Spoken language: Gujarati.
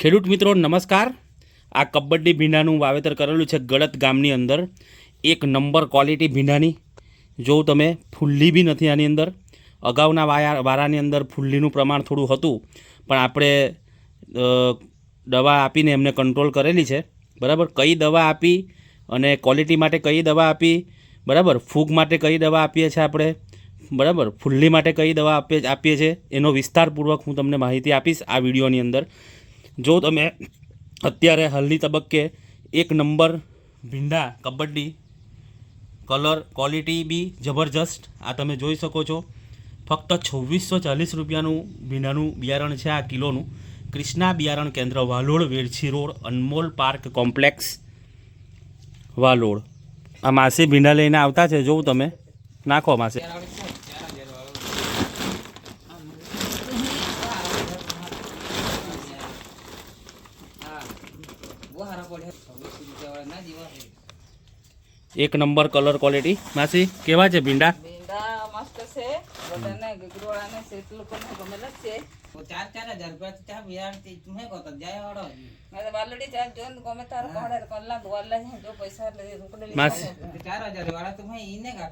ખેડૂત મિત્રો, નમસ્કાર. આ કબડ્ડી ભીંડાનું વાવેતર કરેલું છે ગળત ગામની અંદર. એક નંબર ક્વોલિટી ભીંડાની. જોઉં તમે, ફુલ્લી બી નથી આની અંદર. અગાઉના વાયા, વારાની અંદર ફુલ્લીનું પ્રમાણ થોડું હતું. પણ આપણે દવા આપીને એમને કંટ્રોલ કરેલી છે. બરાબર? કઈ દવા આપી અને ક્વોલિટી માટે કઈ દવા આપી? બરાબર? ફૂગ માટે કઈ દવા આપીએ છીએ આપણે? બરાબર? ફુલ્લી માટે કઈ દવા આપીએ આપીએ છીએ? એનો વિસ્તારપૂર્વક હું તમને માહિતી આપીશ આ વિડીયોની અંદર. જો તમે અત્યારે હાલની તબક્કે એક નંબર ભીંડા, કબડ્ડી, કલર, ક્વોલિટી બી જબરજસ્ત, આ તમે જોઈ શકો છો. ફક્ત છવ્વીસો ચાલીસ રૂપિયાનું ભીંડાનું બિયારણ છે આ કિલોનું. ક્રિષ્ના બિયારણ કેન્દ્ર Valod Verchhi road, Anmol park complex Valod આ માસી ભીંડા લઈને આવતા છે. જોઉં તમે. નાખો માસે. એક નંબર કલર ક્વોલિટી. માસી કેવા છે ભીંડા? ભીંડા મસ્ત છે. બધાને ગગરોળાને શેઠ લોકોને ગમેલા છે. ચાર ચાર હજાર રૂપિયા ચા બિયારતી તમે કહો તો જાય વાળો મેં વાલડી ચાલ જોઈને ગમે તારે કોણે કલાક વાલા છે જો પૈસા એટલે રોકડે માસ- ચાર વાળા તમે ઈને કાઢ